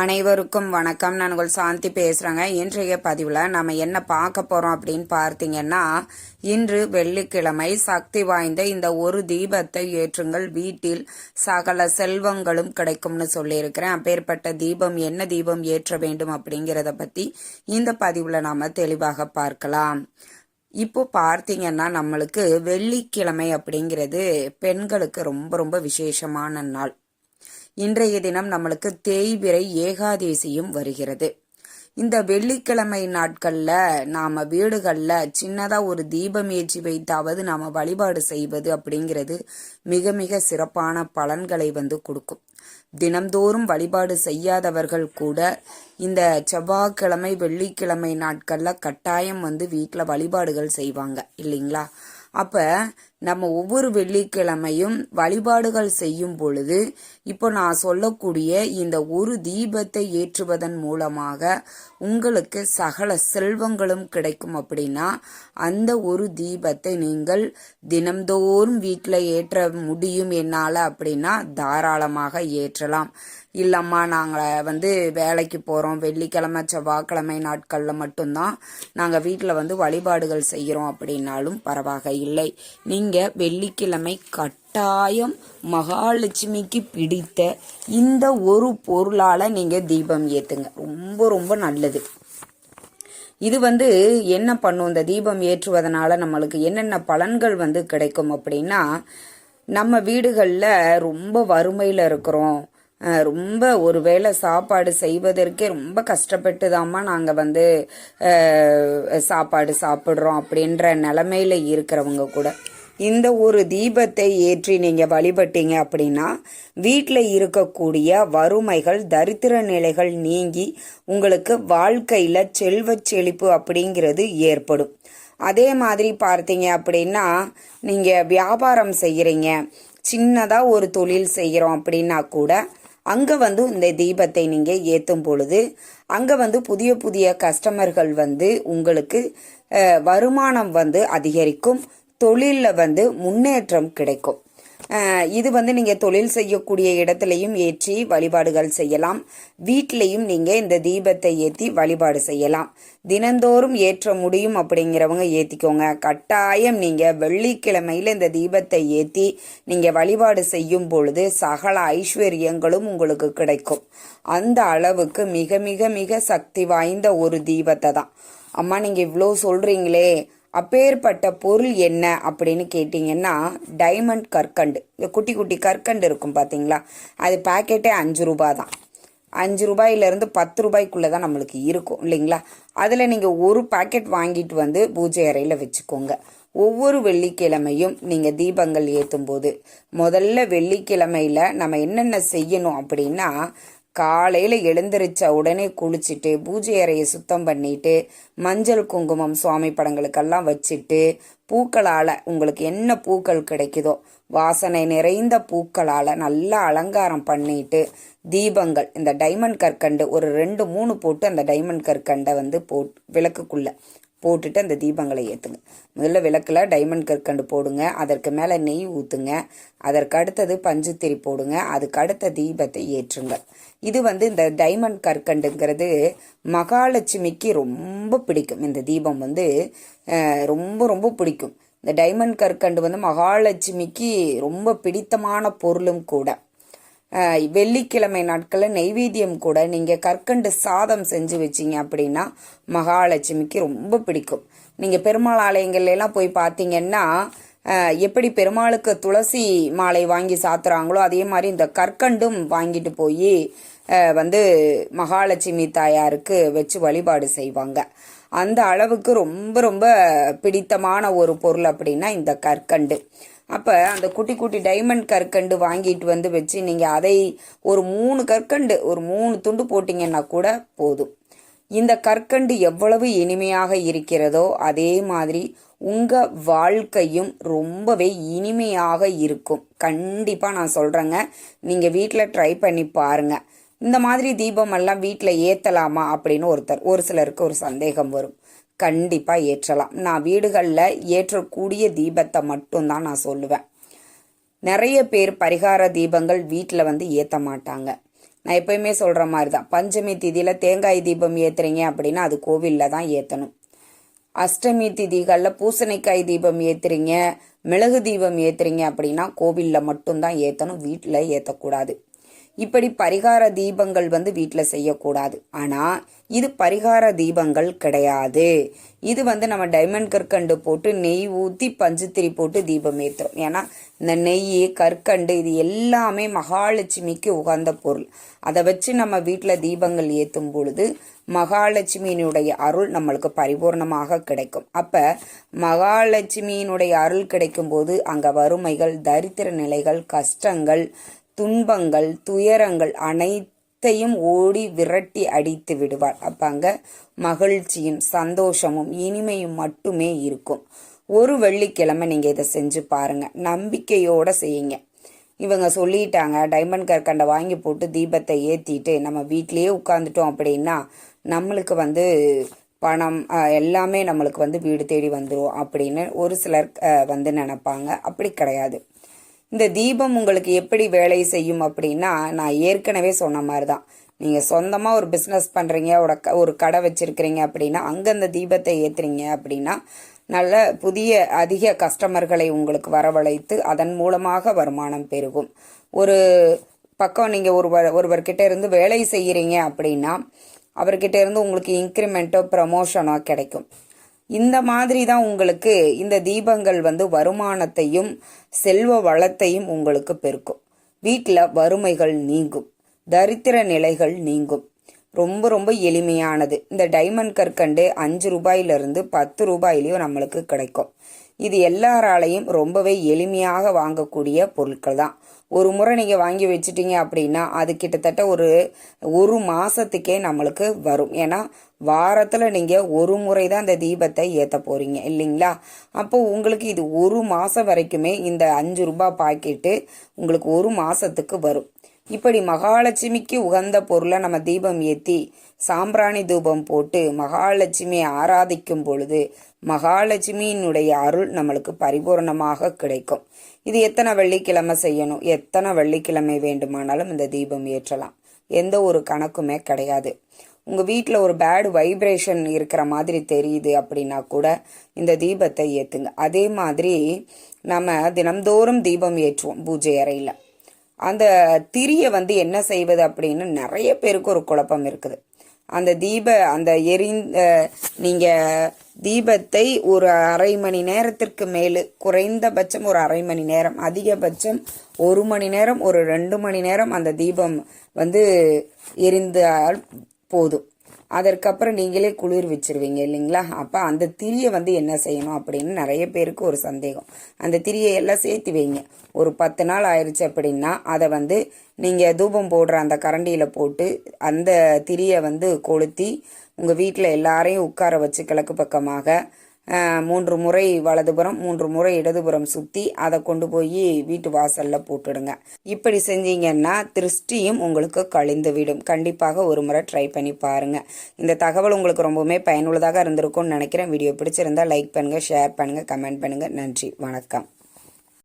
அனைவருக்கும் வணக்கம். நான் உங்கள் சாந்தி பேசுகிறேங்க இன்றைய பதிவில் நம்ம என்ன பார்க்க போகிறோம் அப்படின்னு பார்த்தீங்கன்னா இன்று வெள்ளிக்கிழமை சக்தி வாய்ந்த இந்த ஒரு தீபத்தை ஏற்றுங்கள். வீட்டில் சகல செல்வங்களும் கிடைக்கும்னு சொல்லியிருக்கிறேன். அப்பேற்பட்ட தீபம் என்ன தீபம் ஏற்ற வேண்டும் அப்படிங்கிறத பற்றி இந்த பதிவில் நாம் தெளிவாக பார்க்கலாம். இப்போ பார்த்தீங்கன்னா நம்மளுக்கு வெள்ளிக்கிழமை அப்படிங்கிறது பெண்களுக்கு ரொம்ப ரொம்ப விசேஷமான நாள். இன்றைய தினம் நம்மளுக்கு தேய்பிறை ஏகாதேசியும் வருகிறது. இந்த வெள்ளிக்கிழமை நாட்கள்ல நாம வீடுகள்ல சின்னதா ஒரு தீபம் ஏற்றி வைத்தாவது நாம வழிபாடு செய்வது அப்படிங்கிறது மிக மிக சிறப்பான பலன்களை வந்து கொடுக்கும். தினம்தோறும் வழிபாடு செய்யாதவர்கள் கூட இந்த செவ்வாய்க்கிழமை வெள்ளிக்கிழமை நாட்கள்ல கட்டாயம் வந்து வீட்டில் வழிபாடுகள் செய்வாங்க. இல்லைங்களா? அப்ப நம்ம ஒவ்வொரு வெள்ளிக்கிழமையும் வழிபாடுகள் செய்யும் பொழுது இப்போ நான் சொல்லக்கூடிய இந்த ஒரு தீபத்தை ஏற்றுவதன் மூலமாக உங்களுக்கு சகல செல்வங்களும் கிடைக்கும் அப்படின்னா அந்த ஒரு தீபத்தை நீங்கள் தினம்தோறும் வீட்டில் ஏற்ற முடியும் என்னால் அப்படின்னா தாராளமாக ஏற்றலாம். இல்லம்மா நாங்கள் வந்து வேலைக்கு போகிறோம் வெள்ளிக்கிழமை செவ்வாய்க்கிழமை நாட்களில் மட்டும்தான் நாங்கள் வீட்டில் வந்து வழிபாடுகள் செய்கிறோம் அப்படின்னாலும் பரவாக இல்லை நீங்கள் வெள்ளிக்கிழமை கட்டாயம் மகாலட்சுமிக்கு பிடித்த இந்த ஒரு பொருளால் நீங்கள் தீபம் ஏற்றுங்க ரொம்ப ரொம்ப நல்லது. இது வந்து என்ன பண்ணும்? இந்த தீபம் ஏற்றுவதனால நம்மளுக்கு என்னென்ன பலன்கள் வந்து கிடைக்கும் அப்படின்னா நம்ம வீடுகளில் ரொம்ப வறுமையில் இருக்கிறோம். ரொம்ப ஒரு வேளை சாப்பாடு செய்வதற்கே ரொம்ப கஷ்டப்பட்டு தாம்மா நாங்கள் வந்து சாப்பாடு சாப்பிட்றோம் அப்படின்ற நிலமையில இருக்கிறவங்க கூட. இந்த ஒரு தீபத்தை ஏற்றி நீங்கள் வழிபட்டீங்க அப்படின்னா வீட்டில் இருக்கக்கூடிய வறுமைகள் தரித்திர நிலைகள் நீங்கி உங்களுக்கு வாழ்க்கையில் செல்வச் செழிப்பு அப்படிங்கிறது ஏற்படும். அதே மாதிரி பார்த்தீங்க அப்படின்னா நீங்கள் வியாபாரம் செய்கிறீங்க சின்னதாக ஒரு தொழில் செய்கிறோம் அப்படின்னா கூட அங்கே வந்து இந்த தீபத்தை நீங்கள் ஏற்றும் பொழுது அங்கே வந்து புதிய புதிய கஸ்டமர்கள் வந்து உங்களுக்கு வருமானம் வந்து அதிகரிக்கும். தொழிலில் வந்து முன்னேற்றம் கிடைக்கும். இது வந்து நீங்கள் தொழில் செய்யக்கூடிய இடத்துலையும் ஏற்றி வழிபாடுகள் செய்யலாம். வீட்லேயும் நீங்கள் இந்த தீபத்தை ஏற்றி வழிபாடு செய்யலாம். தினந்தோறும் ஏற்ற முடியும் அப்படிங்கிறவங்க ஏற்றிக்கோங்க கட்டாயம் நீங்கள் வெள்ளிக்கிழமையில் இந்த தீபத்தை ஏற்றி நீங்கள் வழிபாடு செய்யும் பொழுது சகல ஐஸ்வர்யங்களும் உங்களுக்கு கிடைக்கும். அந்த அளவுக்கு மிக மிக மிக சக்தி வாய்ந்த ஒரு தீபத்தை தான். அம்மா நீங்கள் இவ்வளோ சொல்கிறீங்களே அப்பேற்பட்ட பொருள் என்ன அப்படின்னு கேட்டிங்கன்னா டைமண்ட் கற்கண்டு. இந்த குட்டி குட்டி கற்கண்டு இருக்கும் பார்த்தீங்களா அது பாக்கெட்டே அஞ்சு ரூபா தான் அஞ்சு ரூபாயிலேருந்து பத்து ரூபாய்க்குள்ளே தான் நம்மளுக்கு இருக்கும் இல்லைங்களா? அதில் நீங்கள் ஒரு பேக்கெட் வாங்கிட்டு வந்து பூஜை அறையில் வச்சுக்கோங்க. ஒவ்வொரு வெள்ளிக்கிழமையும் நீங்கள் தீபங்கள் ஏற்றும் போது முதல்ல வெள்ளிக்கிழமையில் நம்ம என்னென்ன செய்யணும் அப்படின்னா காலையில் எழுந்திரிச்ச உடனே குளிச்சுட்டு பூஜை அறையை சுத்தம் பண்ணிட்டு மஞ்சள் குங்குமம் சுவாமி படங்களுக்கெல்லாம் வச்சுட்டு பூக்களால் உங்களுக்கு என்ன பூக்கள் கிடைக்குதோ வாசனை நிறைந்த பூக்களால் நல்லா அலங்காரம் பண்ணிட்டு தீபங்கள் இந்த டைமண்ட் கற்கண்டு ஒரு ரெண்டு மூணு போட்டு அந்த டைமண்ட் கற்கண்டை வந்து போட் விளக்குக்குள்ளே போட்டுட்டு அந்த தீபங்களை ஏற்றுங்க முதல்ல விளக்கில் டைமண்ட் கற்கண்டு போடுங்க. அதற்கு மேலே நெய் ஊற்றுங்க அதற்கு அடுத்தது பஞ்சுத்திரி போடுங்க. அதுக்கு அடுத்த தீபத்தை ஏற்றுங்க. இது வந்து இந்த டைமண்ட் கற்கண்டுங்கிறது மகாலட்சுமிக்கு ரொம்ப பிடிக்கும். இந்த தீபம் வந்து ரொம்ப ரொம்ப பிடிக்கும். இந்த டைமண்ட் கற்கண்டு வந்து மகாலட்சுமிக்கு ரொம்ப பிடித்தமான பொருளும் கூட. வெள்ளிக்கிழமை நாட்களில் நெய்வேத்தியம் கூட நீங்கள் கற்கண்டு சாதம் செஞ்சு வச்சீங்க அப்படின்னா மகாலட்சுமிக்கு ரொம்ப பிடிக்கும். நீங்கள் பெருமாள் ஆலயங்கள்லாம் போய் பார்த்தீங்கன்னா எப்படி பெருமாளுக்கு துளசி மாலை வாங்கி சாத்துறாங்களோ அதே மாதிரி இந்த கற்கண்டும் வாங்கிட்டு போய் வந்து மகாலட்சுமி தாயாருக்கு வச்சு வழிபாடு செய்வாங்க. அந்த அளவுக்கு ரொம்ப ரொம்ப பிடித்தமான ஒரு பொருள் அப்படின்னா இந்த கற்கண்டு. அப்போ அந்த குட்டி குட்டி டைமண்ட் கற்கண்டு வாங்கிட்டு வந்து வச்சு நீங்கள் அதை ஒரு மூணு கற்கண்டு ஒரு மூணு துண்டு போட்டிங்கன்னா கூட போதும். இந்த கற்கண்டு எவ்வளவு இனிமையாக இருக்கிறதோ அதே மாதிரி உங்கள் வாழ்க்கையும் ரொம்பவே இனிமையாக இருக்கும். கண்டிப்பாக நான் சொல்கிறேங்க நீங்கள் வீட்டில் ட்ரை பண்ணி பாருங்கள் இந்த மாதிரி தீபமெல்லாம் வீட்டில் ஏற்றலாமா அப்படின்னு ஒருத்தர் ஒரு சிலருக்கு ஒரு சந்தேகம் வரும். கண்டிப்பாக ஏற்றலாம். நான் வீடுகளில் ஏற்றக்கூடிய தீபத்தை மட்டும்தான் நான் சொல்லுவேன். நிறைய பேர் பரிகார தீபங்கள் வீட்டில் வந்து ஏற்ற மாட்டாங்க. நான் எப்பயுமே சொல்கிற மாதிரி தான் பஞ்சமி திதியில் தேங்காய் தீபம் ஏற்றுறீங்க அப்படின்னா அது கோவிலில் தான் ஏற்றணும் அஷ்டமி திதிகளில் பூசணிக்காய் தீபம் ஏற்றுறீங்க மிளகு தீபம் ஏற்றுறீங்க அப்படின்னா கோவிலில் மட்டும்தான் ஏற்றணும் வீட்டில் ஏற்றக்கூடாது இப்படி பரிகார தீபங்கள் வந்து வீட்டில் செய்யக்கூடாது. ஆனால் இது பரிகார தீபங்கள் கிடையாது. இது வந்து நம்ம டைமண்ட் கற்கண்டு போட்டு நெய் ஊற்றி பஞ்சுத்திரி போட்டு தீபம் ஏற்றுறோம் ஏன்னா இந்த நெய் கற்கண்டு இது எல்லாமே மகாலட்சுமிக்கு உகந்த பொருள். அதை வச்சு நம்ம வீட்டில் தீபங்கள் ஏற்றும் பொழுது மகாலட்சுமியினுடைய அருள் நம்மளுக்கு பரிபூர்ணமாக கிடைக்கும். அப்போ மகாலட்சுமியினுடைய அருள் கிடைக்கும் போது அங்கே வறுமைகள் தரித்திர நிலைகள் கஷ்டங்கள் துன்பங்கள் துயரங்கள் அனைத்தையும் ஓடி விரட்டி அடித்து விடுவார். அப்ப அங்க மகிழ்ச்சியும் சந்தோஷமும் இனிமையும் மட்டுமே இருக்கும். ஒரு வெள்ளிக்கிழமை நீங்க இதை செஞ்சு பாருங்க. நம்பிக்கையோட செய்யுங்க. இவங்க சொல்லிட்டாங்க டைமண்ட் கற்கண்டை வாங்கி போட்டு தீபத்தை ஏற்றிட்டு நம்ம வீட்லேயே உட்காந்துட்டோம் அப்படின்னா நம்மளுக்கு வந்து பணம் எல்லாமே நம்மளுக்கு வந்து வீடு தேடி வந்துடும் அப்படின்னு ஒரு சிலர் வந்து நினைப்பாங்க. அப்படி கிடையாது. இந்த தீபம் உங்களுக்கு எப்படி வேலை செய்யும் அப்படின்னா நான் ஏற்கனவே சொன்ன மாதிரி தான் நீங்கள் சொந்தமாக ஒரு பிஸ்னஸ் பண்ணுறீங்க ஒரு க- ஒரு கடை வச்சுருக்கிறீங்க அப்படின்னா அங்கே அந்த தீபத்தை ஏற்றுறீங்க அப்படின்னா நல்ல புதிய அதிக கஸ்டமர்களை உங்களுக்கு வரவழைத்து அதன் மூலமாக வருமானம் பெருகும். ஒரு பக்கம் நீங்கள் ஒருவர் ஒருவர்கிட்ட இருந்து வேலை செய்கிறீங்க அப்படின்னா அவர்கிட்ட இருந்து உங்களுக்கு இன்க்ரிமெண்ட்டோ ப்ரமோஷனோ கிடைக்கும். இந்த மாதிரி தான் உங்களுக்கு இந்த தீபங்கள் வந்து வருமானத்தையும் செல்வ வளத்தையும் உங்களுக்கு பெருக்கும். வீட்டில் வறுமைகள் நீங்கும். தரித்திர நிலைகள் நீங்கும். ரொம்ப ரொம்ப எளிமையானது. இந்த டைமண்ட் கற்கண்டு அஞ்சு ரூபாயிலிருந்து பத்து ரூபாயிலையும் நம்மளுக்கு கிடைக்கும். இது எல்லாராலையும் ரொம்பவே எளிமையாக வாங்கக்கூடிய பொருட்கள் தான் ஒரு முறை நீங்கள் வாங்கி வச்சுட்டீங்க அப்படின்னா அது கிட்டத்தட்ட ஒரு ஒரு மாதத்துக்கே நம்மளுக்கு வரும். ஏன்னா வாரத்தில் நீங்கள் ஒரு முறை தான் இந்த தீபத்தை ஏற்ற போகிறீங்க இல்லைங்களா? அப்போ உங்களுக்கு இது ஒரு மாதம் வரைக்குமே இந்த அஞ்சு ரூபாய் பாக்கெட்டு உங்களுக்கு ஒரு மாதத்துக்கு வரும். இப்படி மகாலட்சுமிக்கு உகந்த பொருளை நம்ம தீபம் ஏற்றி சாம்பிராணி தூபம் போட்டு மகாலட்சுமியை ஆராதிக்கும் பொழுது மகாலட்சுமியினுடைய அருள் நம்மளுக்கு பரிபூரணமாக கிடைக்கும். இது எத்தனை வெள்ளிக்கிழமை செய்யணும்? எத்தனை வெள்ளிக்கிழமை வேண்டுமானாலும் இந்த தீபம் ஏற்றலாம். எந்த ஒரு கணக்குமே கிடையாது. உங்கள் வீட்டில் ஒரு பேடு வைப்ரேஷன் இருக்கிற மாதிரி தெரியுது அப்படின்னா கூட இந்த தீபத்தை ஏற்றுங்க அதே மாதிரி நம்ம தினம்தோறும் தீபம் ஏற்றுவோம் பூஜை அறையில். அந்த திரியை வந்து என்ன செய்வது அப்படின்னு நிறைய பேருக்கு ஒரு குழப்பம் இருக்குது. அந்த தீப அந்த எரி நீங்கள் தீபத்தை ஒரு அரை மணி நேரத்திற்கு மேலு குறைந்தபட்சம் ஒரு அரை மணி நேரம் அதிகபட்சம் ஒரு மணி நேரம் ஒரு ரெண்டு மணி நேரம் அந்த தீபம் வந்து எரிந்தால் போதும். அதற்கப்புறம் நீங்களே குளிர் வச்சிருவீங்க இல்லைங்களா? அப்போ அந்த திரியை வந்து என்ன செய்யணும் அப்படின்னு நிறைய பேருக்கு ஒரு சந்தேகம். அந்த திரியை எல்லாம் சேர்த்து வைங்க. ஒரு பத்து நாள் ஆயிடுச்சு அப்படின்னா அதை வந்து நீங்கள் தூபம் போடுற அந்த கரண்டியில் போட்டு அந்த திரியை வந்து கொளுத்தி உங்கள் வீட்டில் எல்லாரையும் உட்கார வச்சு கிழக்கு பக்கமாக மூன்று முறை வலதுபுறம் மூன்று முறை இடதுபுறம் சுற்றி அதை கொண்டு போய் வீட்டு வாசலில் போட்டுடுங்க. இப்படி செஞ்சீங்கன்னா திருஷ்டியும் உங்களுக்கு கழிந்து விடும் கண்டிப்பாக ஒரு முறை ட்ரை பண்ணி பாருங்கள் இந்த தகவல் உங்களுக்கு ரொம்பவுமே பயனுள்ளதாக இருந்திருக்கும்னு நினைக்கிறேன். வீடியோ பிடிச்சிருந்தா லைக் பண்ணுங்கள் ஷேர் பண்ணுங்கள் கமெண்ட் பண்ணுங்கள் நன்றி வணக்கம்.